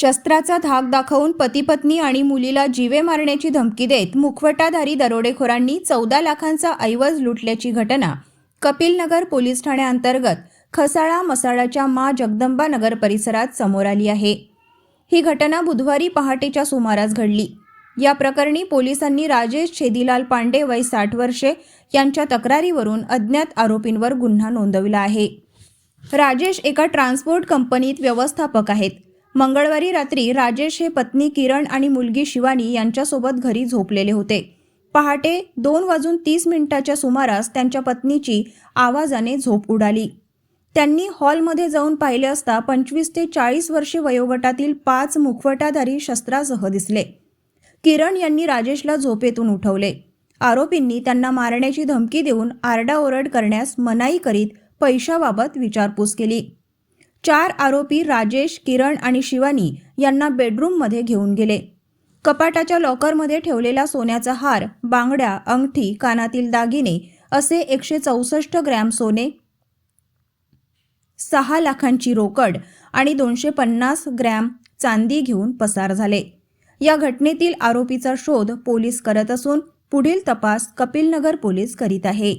शस्त्राचा धाक दाखवून पती पत्नी आणि मुलीला जीवे मारण्याची धमकी देत मुखवटाधारी दरोडेखोरांनी चौदा लाखांचा ऐवज लुटल्याची घटना कपिलनगर पोलीस ठाण्याअंतर्गत खसाळा मसाळाच्या मा जगदंबा नगर परिसरात समोर आली आहे. ही घटना बुधवारी पहाटेच्या सुमारास घडली. या प्रकरणी पोलिसांनी राजेश छेदीलाल पांडे वय साठ वर्षे यांच्या तक्रारीवरून अज्ञात आरोपींवर गुन्हा नोंदवला आहे. राजेश एका ट्रान्सपोर्ट कंपनीत व्यवस्थापक आहेत. मंगळवारी रात्री राजेश हे पत्नी किरण आणि मुलगी शिवानी यांच्यासोबत घरी झोपलेले होते. पहाटे दोन वाजून तीस मिनिटाच्या सुमारास त्यांच्या पत्नीची आवाजाने झोप उडाली. त्यांनी हॉलमध्ये जाऊन पाहिले असता पंचवीस ते चाळीस वर्षे वयोगटातील पाच मुखवटाधारी शस्त्रासह दिसले. किरण यांनी राजेशला झोपेतून उठवले. आरोपींनी त्यांना मारण्याची धमकी देऊन आरडाओरड करण्यास मनाई करीत पैशाबाबत विचारपूस केली. चार आरोपी राजेश किरण आणि शिवानी यांना बेडरूममध्ये घेऊन गेले. कपाटाच्या लॉकरमध्ये ठेवलेला सोन्याचा हार बांगड्या अंगठी कानातील दागिने असे एकशे चौसष्ट ग्रॅम सोने सहा लाखांची रोकड आणि दोनशे पन्नास ग्रॅम चांदी घेऊन पसार झाले. या घटनेतील आरोपीचा शोध पोलीस करत असून पुढील तपास कपिलनगर पोलीस करीत आहे.